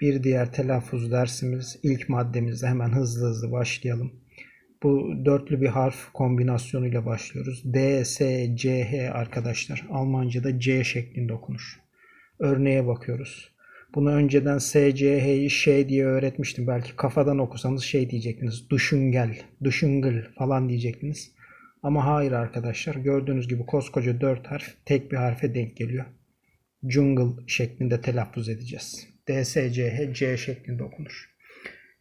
Bir diğer telaffuz dersimiz ilk maddemizde hemen hızlı hızlı başlayalım. Bu dörtlü bir harf kombinasyonuyla başlıyoruz. D, S, C, H arkadaşlar. Almanca'da C şeklinde okunur. Örneğe bakıyoruz. Bunu önceden S, C, H'yi şey diye öğretmiştim. Belki kafadan okusanız şey diyecektiniz. Düşüngel, düşüngül falan diyecektiniz. Ama hayır arkadaşlar. Gördüğünüz gibi koskoca dört harf tek bir harfe denk geliyor. Jungle şeklinde telaffuz edeceğiz. D, S, C, H, C şeklinde okunur.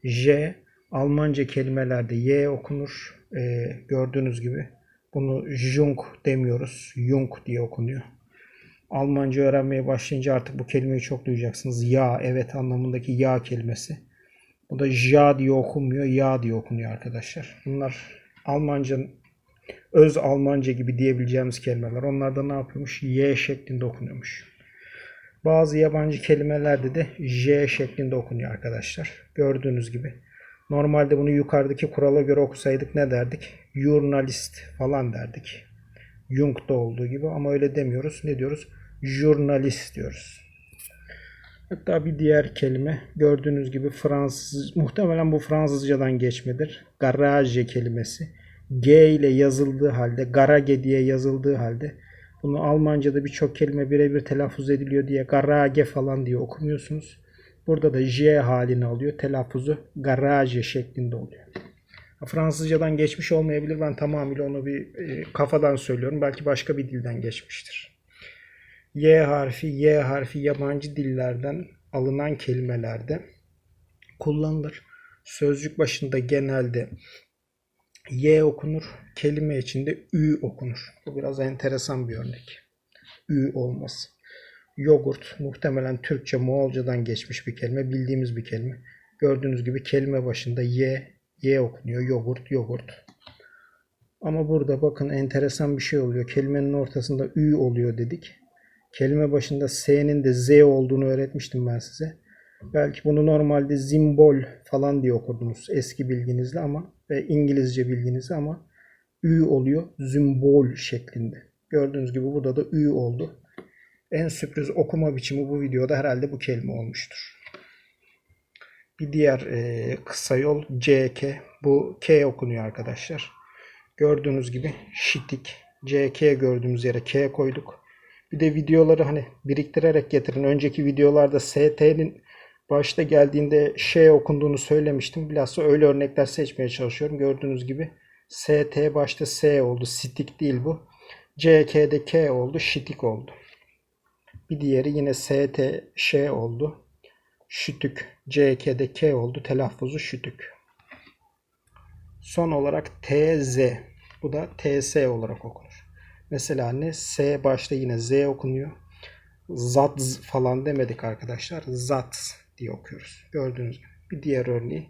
J Almanca kelimelerde Y okunur. Ee, gördüğünüz gibi bunu Jung demiyoruz. Jung diye okunuyor. Almanca öğrenmeye başlayınca artık bu kelimeyi çok duyacaksınız. Ya, evet anlamındaki ya kelimesi. Bu da ja diye okunmuyor, ya diye okunuyor arkadaşlar. Bunlar Almancanın öz Almanca gibi diyebileceğimiz kelimeler. Onlar da ne yapıyormuş? Y şeklinde okunuyormuş. Bazı yabancı kelimelerde de J şeklinde okunuyor arkadaşlar. Gördüğünüz gibi. Normalde bunu yukarıdaki kurala göre okusaydık ne derdik? Journalist falan derdik. Jung'da olduğu gibi ama öyle demiyoruz. Ne diyoruz? Jurnalist diyoruz. Hatta bir diğer kelime gördüğünüz gibi Fransız muhtemelen bu Fransızcadan geçmedir. Garage kelimesi. G ile yazıldığı halde, garage diye yazıldığı halde bunu Almanca'da birçok kelime birebir telaffuz ediliyor diye garage falan diye okumuyorsunuz. Burada da J halini alıyor. Telaffuzu garage şeklinde oluyor. Fransızcadan geçmiş olmayabilir. Ben tamamıyla onu bir e, kafadan söylüyorum. Belki başka bir dilden geçmiştir. Y harfi, Y harfi yabancı dillerden alınan kelimelerde kullanılır. Sözcük başında genelde Y okunur. Kelime içinde Ü okunur. Bu biraz enteresan bir örnek. Ü olması. Yogurt muhtemelen Türkçe Moğolcadan geçmiş bir kelime. Bildiğimiz bir kelime. Gördüğünüz gibi kelime başında Y, Y okunuyor. Yogurt, yogurt. Ama burada bakın enteresan bir şey oluyor. Kelimenin ortasında Ü oluyor dedik. Kelime başında S'nin de Z olduğunu öğretmiştim ben size. Belki bunu normalde zimbol falan diye okurdunuz eski bilginizle ama ve İngilizce bilginizle ama Ü oluyor zimbol şeklinde. Gördüğünüz gibi burada da Ü oldu. En sürpriz okuma biçimi bu videoda herhalde bu kelime olmuştur. Bir diğer e, kısa yol CK. Bu K okunuyor arkadaşlar. Gördüğünüz gibi şitik. CK gördüğümüz yere K koyduk. Bir de videoları hani biriktirerek getirin. Önceki videolarda ST'nin başta geldiğinde şey okunduğunu söylemiştim. Bilhassa öyle örnekler seçmeye çalışıyorum. Gördüğünüz gibi ST başta S oldu. Sitik değil bu. CK'de K oldu. Şitik oldu. Bir diğeri yine ST Ş oldu. Şütük. CK'de K oldu. Telaffuzu şütük. Son olarak TZ. Bu da TS olarak okunur. Mesela ne? S başta yine Z okunuyor. Zat falan demedik arkadaşlar. Zat diye okuyoruz. Gördüğünüz gibi. Bir diğer örneği.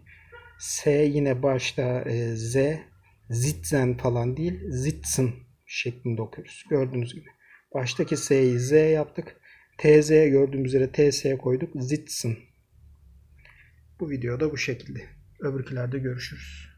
S yine başta e, Z. Zitzen falan değil. Zitzen şeklinde okuyoruz. Gördüğünüz gibi. Baştaki S'yi Z yaptık. TZ gördüğümüz üzere TS koyduk. Zitzen. Bu videoda bu şekilde. Öbürkülerde görüşürüz.